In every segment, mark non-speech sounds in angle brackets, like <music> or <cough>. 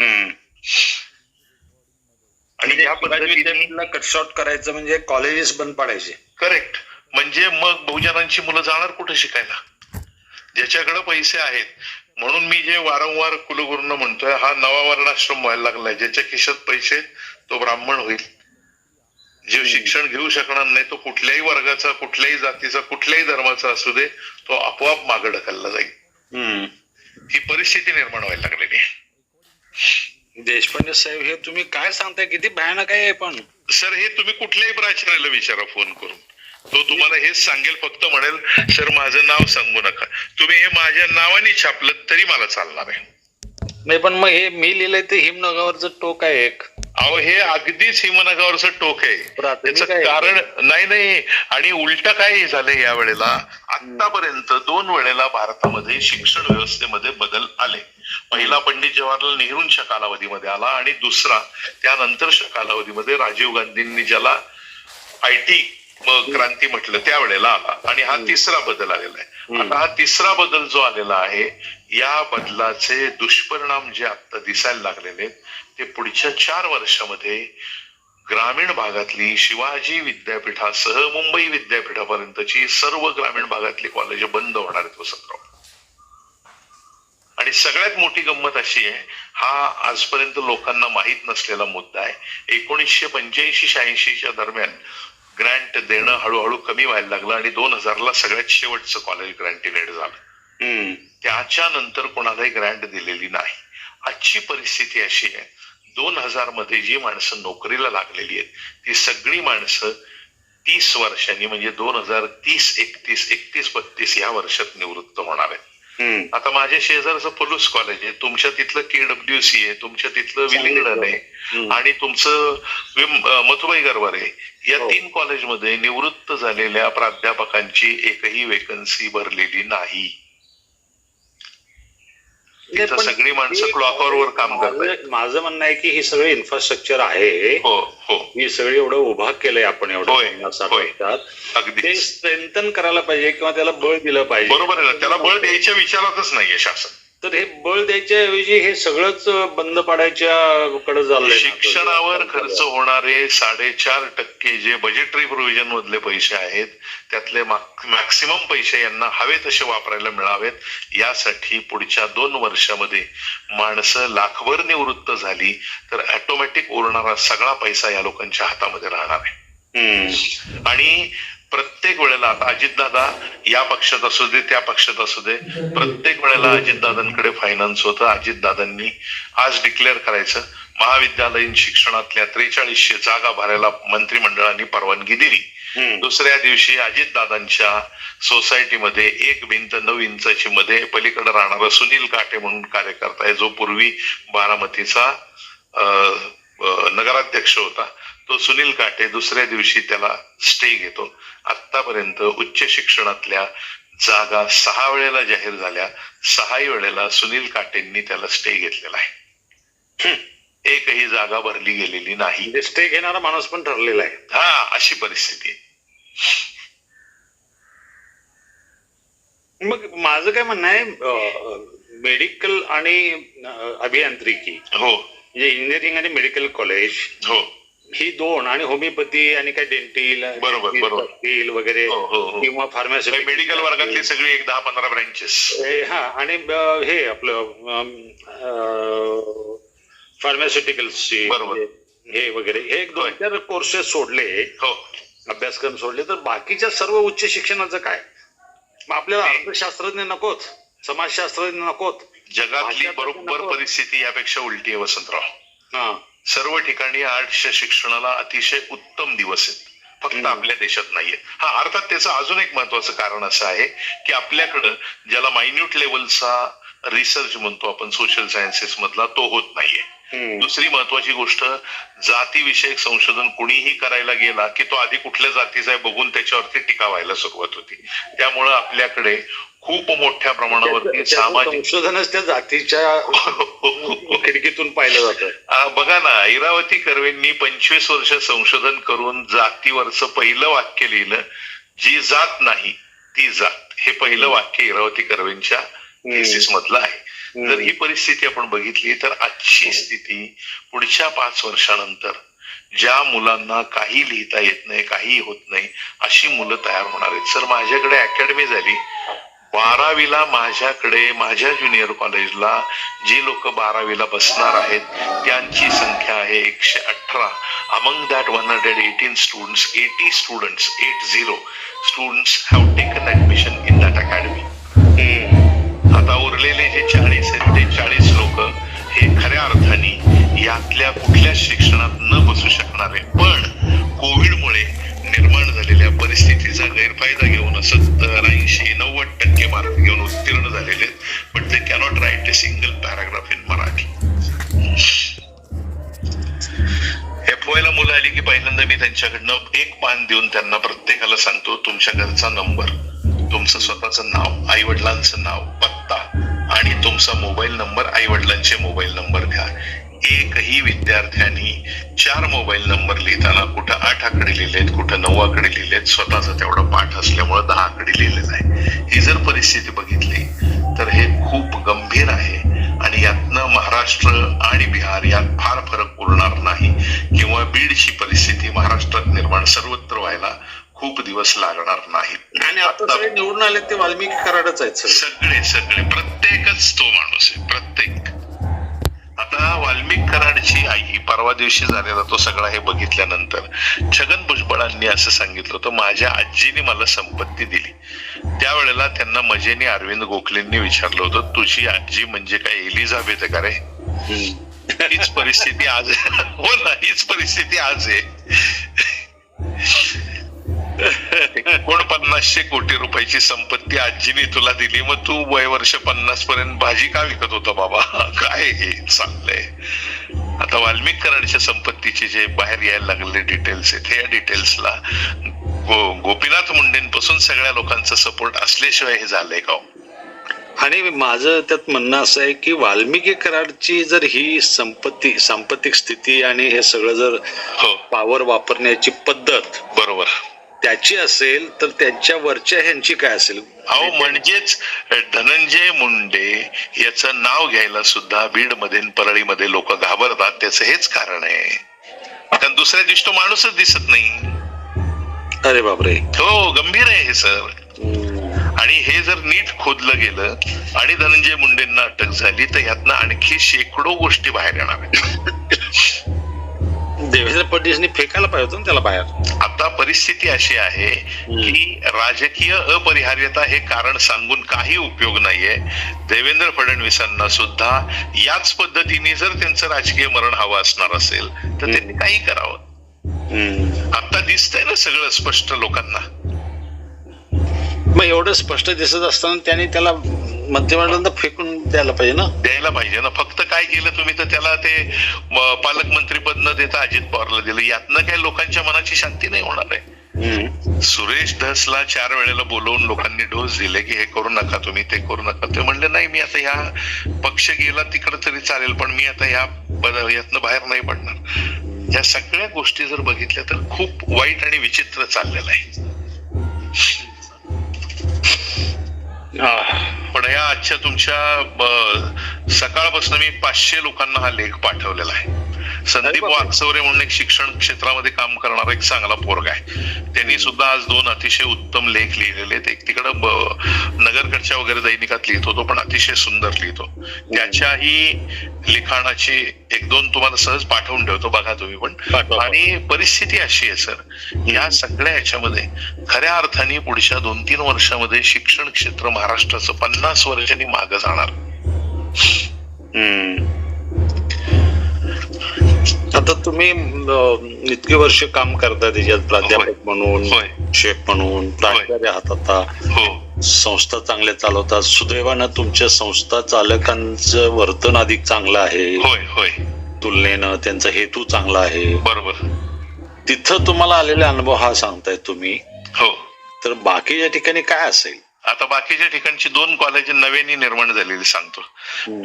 हम्म. आणि या पद्धतीने कटशॉट करायचं म्हणजे कॉलेजेस बंद पाडायचे. करेक्ट म्हणजे मग बहुजनांची मुलं जाणार कुठे शिकायला? ज्याच्याकडे पैसे आहेत. म्हणून मी जे वारंवार कुलगुरूंना म्हणतोय हा नवा वर्णाश्रम व्हायला लागलाय ज्याच्या खिशात पैसे तो ब्राह्मण होईल. जे शिक्षण घेऊ शकणार नाही तो कुठल्याही वर्गाचा कुठल्याही जातीचा कुठल्याही धर्माचा असू दे तो आपोआप मागे ढकलला जाईल. ही परिस्थिती निर्माण व्हायला लागलेली आहे. देशपांडे साहेब हे तुम्ही काय सांगताय? किती भयानक आहे पण. सर हे तुम्ही कुठल्याही प्राचार्याला विचारा फोन करून. तो तुम्हाला हेच सांगेल फक्त म्हणेल सर माझं नाव सांगू नका. तुम्ही हे माझ्या नावाने छापलं तरी मला चालणार आहे. नाही पण मग हे मी लिहिलंय ते हिमनगावरचं टोक आहे एक. अहो हे अगदीच हिमनगावरचं टोक आहे. प्राथमिक त्याचं आहे. कारण नाही नाही. आणि उलट काय झालंय या वेळेला आतापर्यंत दोन वेळेला भारतामध्ये शिक्षण व्यवस्थेमध्ये बदल आले. पहिला पंडित जवाहरलाल नेहरूंच्या कालावधीमध्ये आला आणि दुसरा त्यानंतरच्या कालावधीमध्ये राजीव गांधींनी ज्याला आय टी क्रांती म्हटलं त्यावेळेला आला. आणि हा तिसरा बदल आलेला आहे. आता हा तिसरा बदल जो आलेला आहे या बदलाचे दुष्परिणाम जे आता दिसायला लागलेले आहेत ते पुढच्या चार वर्षामध्ये ग्रामीण भागातली शिवाजी विद्यापीठासह मुंबई विद्यापीठापर्यंतची सर्व ग्रामीण भागातली कॉलेज बंद होणार आहेत वसंतराव आणि सगळ्यात मोठी गंमत अशी आहे हा आजपर्यंत लोकांना माहीत नसलेला मुद्दा आहे एकोणीसशे पंच्याऐंशी शहाऐंशीच्या दरम्यान ग्रँट देणं हळूहळू कमी व्हायला लागलं आणि दोन हजारला सगळ्यात शेवटचं कॉलेज ग्रँटिनेड झालं हम्म. त्याच्या नंतर कोणालाही ग्रँट दिलेली नाही आजची परिस्थिती अशी आहे दोन हजारमध्ये जी माणसं नोकरीला लागलेली आहेत ती सगळी माणसं तीस वर्षांनी म्हणजे दोन हजार तीस एकतीस एकतीस बत्तीस या वर्षात निवृत्त होणार आहेत. आता माझ्या शेजारचं पलूस कॉलेज आहे तुमच्या तिथलं केडब्ल्यू सी आहे तुमच्या तिथलं विलिंगडन आहे. आणि तुमचं मथुराई गरवार आहे या हो. तीन कॉलेजमध्ये निवृत्त झालेल्या प्राध्यापकांची एकही वेकन्सी भरलेली नाही सगळी माणसं क्लॉकवर काम करतात माझं- म्हणणं आहे की हे सगळं इन्फ्रास्ट्रक्चर आहे. हो हो. हे सगळं एवढं उभा केलंय आपण एवढं. ते स्ट्रेंथन करायला पाहिजे किंवा त्याला बळ दिलं पाहिजे. बरोबर आहे ना त्याला बळ द्यायच्या विचारातच नाहीये शासन. तर हे बळ द्यायच्या ऐवजी हे सगळंच बंद पाडायच्या कडे चाललंय शिक्षणावर खर्च होणारे साडेचार टक्के जे बजेटरी प्रोव्हिजन मधले पैसे आहेत त्यातले मॅक्सिमम पैसे यांना हवे तसे वापरायला मिळावेत. यासाठी पुढच्या दोन वर्षामध्ये माणसं लाखभर निवृत्त झाली तर ऑटोमॅटिक उरणारा सगळा पैसा या लोकांच्या हातामध्ये राहणार आहे. आणि प्रत्येक वेळेला आता अजितदादा या पक्षात असू दे त्या पक्षात असू दे प्रत्येक वेळेला अजितदादांकडे फायनान्स होतं. अजितदादांनी आज डिक्लेअर करायचं. महाविद्यालयीन शिक्षणातल्या त्रेचाळीसशे जागा भरायला मंत्रिमंडळाने परवानगी दिली. दुसऱ्या दिवशी अजितदादांच्या सोसायटीमध्ये एक भिंत नऊ इंचाची मध्ये पलीकडे राहणारा सुनील काटे म्हणून कार्यकर्ता आहे. जो पूर्वी बारामतीचा नगराध्यक्ष होता. तो सुनील काटे दुसऱ्या दिवशी त्याला स्टे घेतो. आतापर्यंत उच्च शिक्षणातल्या जागा सहा वेळेला जाहीर झाल्या. सहाही वेळेला सुनील काटेंनी त्याला स्टे घेतलेला आहे. एकही जागा भरली गेलेली नाही. म्हणजे स्टे घेणारा माणूस पण ठरलेला आहे. हा अशी परिस्थिती आहे. मग माझं काय म्हणणं आहे मेडिकल आणि अभियांत्रिकी. हो. म्हणजे इंजिनिअरिंग आणि मेडिकल कॉलेज हो. ही दोन आणि होमिओपॅथी आणि काय डेंटिल बरोबर, बरोबर. वगैरे हो हो हो किंवा फार्मसी मेडिकल वर्गातली सगळी एक दहा पंधरा ब्रँचेस हा आणि हे आपलं फार्मास्युटिकल्सची बरोबर. हे वगैरे हे एक दोन. चार कोर्सेस सोडले हो अभ्यासक्रम सोडले तर बाकीच्या सर्व उच्च शिक्षणाचं काय मग आपल्याला. अर्थशास्त्रज्ञ नकोत समाजशास्त्रज्ञ नकोत जगातली बरोबर. परिस्थिती यापेक्षा उलटी आहे वसंतराव हा सर्व ठिकाणी आर्टच्या शिक्षणाला अतिशय उत्तम दिवस आहेत फक्त. आपल्या देशात नाहीये हा अर्थात त्याचं अजून एक महत्वाचं कारण असं आहे की आपल्याकडं ज्याला मायन्यूट लेवलचा रिसर्च म्हणतो आपण सोशल सायन्सेस मधला तो होत नाहीये. दुसरी महत्वाची गोष्ट जातीविषयक संशोधन कुणीही करायला गेला की तो आधी कुठल्या जातीचा आहे बघून त्याच्यावरती टीका व्हायला सुरुवात होती. त्यामुळं आपल्याकडे खूप मोठ्या प्रमाणावरती सामाजिक संशोधनच त्या जातीच्या <laughs> खिडकीतून पाहिलं जातं. बघा ना इरावती कर्वेंनी पंचवीस वर्ष संशोधन करून जातीवरचं पहिलं वाक्य लिहिलं जी जात नाही ती जात. हे पहिलं वाक्य इरावती कर्वेंच्या थिसिस मधलं आहे. जर ही परिस्थिती आपण बघितली तर आजची स्थिती पुढच्या पाच वर्षानंतर ज्या मुलांना काही लिहिता येत नाही काही होत नाही अशी मुलं तयार होणार आहेत. सर माझ्याकडे अकॅडमी झाली. बारावीला माझ्याकडे माझ्या ज्युनियर कॉलेजला जी लोक बारावीला बसणार आहेत त्यांची संख्या आहे एकशे अठरा. Among that one hundred eighteen students eighty students eight zero students have taken admission in that academy आता उरलेले जे चाळीस आहेत ते चाळीस लोक हे खऱ्या अर्थाने यातल्या कुठल्या शिक्षणात न बसू शकणारे पण कोविडमुळे निर्माण झालेल्या परिस्थितीचा गैरफायदा घेऊन सत्तर ऐंशी नव्वद टक्के मार्क घेऊन उत्तीर्ण झालेले आहेत. बट ते cannot write a single paragraph in Marathi F ला मुलं आली की पहिल्यांदा मी त्यांच्याकडनं एक पान देऊन त्यांना प्रत्येकाला सांगतो तुमच्या घरचा नंबर तुमचं स्वतःचं नाव आई वडिलांचं नाव पत्ता आणि तुमचा मोबाईल नंबर आई वडिलांचे मोबाईल नंबर द्या एकही विद्यार्थ्यांनी चार मोबाईल नंबर लिहिताना कुठं आठ आकडे लिहिलेत कुठं नऊ आकडे लिहिलेत स्वतःचा तेवढा पाठ असल्यामुळं दहा आकडे लिहिलेला आहे. ही जर परिस्थिती बघितली तर हे खूप गंभीर आहे आणि यातनं महाराष्ट्र आणि बिहार यात फार फरक उरणार नाही. किंवा बीडची परिस्थिती महाराष्ट्रात निर्माण सर्वत्र व्हायला खूप दिवस लागणार नाहीत. आणि आता सगळे निवडून आले ते वाल्मिकी कराडच आहेत सगळे. सगळे प्रत्येकच तो माणूस आहे प्रत्येक. आता वाल्मिक कराडची आई परवा दिवशी झालेला तो सगळा हे बघितल्यानंतर छगन भुजबळांनी असं सांगितलं होतं माझ्या आजीने मला संपत्ती दिली. त्यावेळेला त्यांना मजेने अरविंद गोखलेंनी विचारलं होतं तुझी आजी म्हणजे काय एलिझाबेथ का रे? हीच परिस्थिती आज हो ना हीच परिस्थिती आज आहे. एकोणपन्नासशे कोटी रुपयाची संपत्ती आजीने तुला दिली मग तू वय वर्ष पन्नास पर्यंत भाजी का विकत होता बाबा? काय हे चाललंय आता वाल्मिक कराडच्या संपत्तीचे जे बाहेर यायला लागलेले डिटेल्स आहेत हे डिटेल्सला गो गोपीनाथ मुंडेंपासून सगळ्या लोकांचा सपोर्ट असल्याशिवाय हे झालंय का हो? आणि माझं त्यात म्हणणं असं आहे की वाल्मिकी कराडची जर ही संपत्ती सांपत्तिक स्थिती आणि हे सगळं जर हो. पावर वापरण्याची पद्धत बरोबर. त्याची असेल तर त्यांच्या वरच्या ह्यांची काय असेल? अहो म्हणजेच धनंजय मुंडे याचं नाव घ्यायला सुद्धा बीडमध्ये परळीमध्ये लोक घाबरतात त्याचं हेच कारण आहे. कारण दुसऱ्या दिवशी तो माणूसच दिसत नाही. अरे बापरे. हो गंभीर आहे हे सर. आणि हे जर नीट खोदलं गेलं आणि धनंजय मुंडेंना अटक झाली तर यातनं आणखी शेकडो गोष्टी बाहेर येणार आहेत. देवेंद्र फडणवीसनी फेकायला पाहिजे होतं ना त्याला बाहेर. आता परिस्थिती अशी आहे की राजकीय अपरिहार्यता हे कारण सांगून काही उपयोग नाहीये. देवेंद्र फडणवीसांना सुद्धा याच पद्धतीने जर त्यांचं राजकीय मरण हवं असणार असेल तर त्यांनी काही करावं. आता दिसतंय ना सगळं स्पष्ट लोकांना. मग एवढं स्पष्ट दिसत असताना त्यांनी त्याला मंत्रिमंडळात फेकून द्यायला पाहिजे ना? द्यायला पाहिजे ना. फक्त काय केलं तुम्ही तर त्याला ते पालकमंत्री पद न देता अजित पवारला दिलं. यातनं काय लोकांच्या मनाची शांती नाही होणार आहे. सुरेश धसला चार वेळेला बोलवून लोकांनी डोस दिले की हे करू नका तुम्ही ते करू नका. ते म्हणले नाही मी आता ह्या पक्ष गेला तिकडे तरी चालेल पण मी आता ह्या यातनं बाहेर नाही पडणार. या सगळ्या गोष्टी जर बघितल्या तर खूप वाईट आणि विचित्र चाललेलं आहे. पण या आजच्या तुमच्या सकाळपासून मी पाचशे लोकांना हा लेख पाठवलेला आहे. संदीप. वाकचौरे म्हणून एक शिक्षण क्षेत्रामध्ये काम करणारा एक चांगला पोरगा आहे. त्यांनी सुद्धा आज दोन अतिशय उत्तम लेख लिहिलेले आहेत. एक तिकडं नगरकडच्या वगैरे दैनिकात लिहितो तो पण अतिशय सुंदर लिहितो. त्याच्याही लिखाणाची एक दोन तुम्हाला सहज पाठवून ठेवतो बघा तुम्ही पण. आणि परिस्थिती अशी आहे सर. या सगळ्या याच्यामध्ये खऱ्या अर्थाने पुढच्या दोन तीन वर्षामध्ये शिक्षण क्षेत्र महाराष्ट्राचं पन्नास वर्षांनी मागं जाणार. आता तुम्ही इतके वर्ष काम करता त्याच्यात प्राध्यापक म्हणून. शेफ म्हणून प्राचार्य आहात आता. हो. संस्था चांगल्या चालवतात. सुदैवानं तुमच्या संस्था चालकांचं वर्तन अधिक चांगलं आहे. होय होय. तुलनेनं त्यांचा हेतू चांगला आहे. बरोबर. तिथं तुम्हाला आलेला अनुभव हा सांगताय तुम्ही. हो. तर बाकीच्या ठिकाणी काय असेल? आता बाकीच्या ठिकाणची दोन कॉलेज नव्याने निर्माण झालेली सांगतो.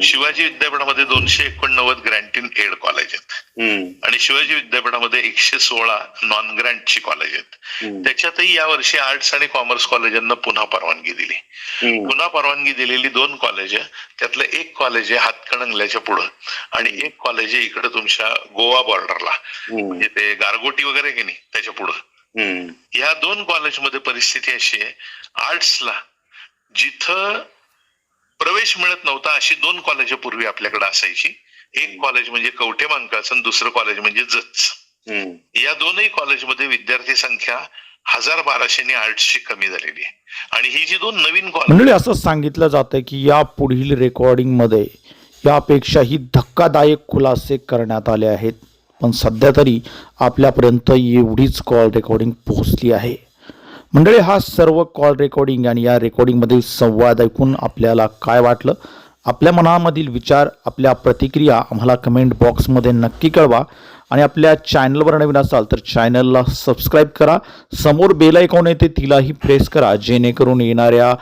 शिवाजी विद्यापीठामध्ये दोनशे एकोणनव्वद ग्रँट इन एड कॉलेज आहेत आणि शिवाजी विद्यापीठामध्ये एकशे सोळा नॉन ग्रँटची कॉलेज आहेत त्याच्यातही यावर्षी आर्ट्स आणि कॉमर्स कॉलेजांना पुन्हा परवानगी दिली. पुन्हा परवानगी दिलेली दोन कॉलेज त्यातलं एक कॉलेज आहे हातकणंगल्याच्या पुढं आणि एक कॉलेज आहे इकडे तुमच्या गोवा बॉर्डरला म्हणजे ते गारगोटी वगैरे की नाही त्याच्या पुढं. या दोन कॉलेजमध्ये परिस्थिती अशी आहे आर्ट्सला जिथं प्रवेश मिळत नव्हता अशी दोन कॉलेज पूर्वी आपल्याकडे असायची. एक कॉलेज म्हणजे कवठे मांकाचं आणि दुसरं कॉलेज म्हणजे जच. या दोनही कॉलेजमध्ये विद्यार्थी संख्या हजार बाराशेने आर्ट्सची कमी झालेली आहे. आणि ही जी दोन नवीन कॉलेज असं सांगितलं जातं की या पुढील रेकॉर्डिंगमध्ये यापेक्षाही धक्कादायक खुलासे करण्यात आले आहेत. पण सध्या तरी आपल्यापर्यंत एवढीच कॉल रेकॉर्डिंग पोहोचली आहे. मंडळी हा सर्व कॉल रेकॉर्डिंग आणि या रेकॉर्डिंगमधील संवाद ऐकून आपल्याला काय वाटलं? आपल्या मनामधील विचार आपल्या प्रतिक्रिया आम्हाला कमेंट बॉक्समध्ये नक्की कळवा. आणि आपल्या चॅनलवर नवीन असाल तर चॅनलला सबस्क्राईब करा. समोर बेल आयकॉन येते तिलाही प्रेस करा. जेणेकरून येणाऱ्या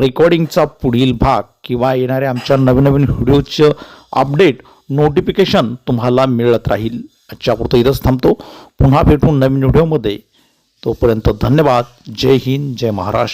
रेकॉर्डिंगचा पुढील भाग किंवा येणाऱ्या आमच्या नवीन नवीन व्हिडिओचं अपडेट नोटिफिकेशन तुम्हाला मिळत राहील. आजच्यापुरतं इथंच थांबतो. पुन्हा भेटून नवीन व्हिडिओमध्ये तोपर्यंत धन्यवाद. जय हिंद जय महाराष्ट्र.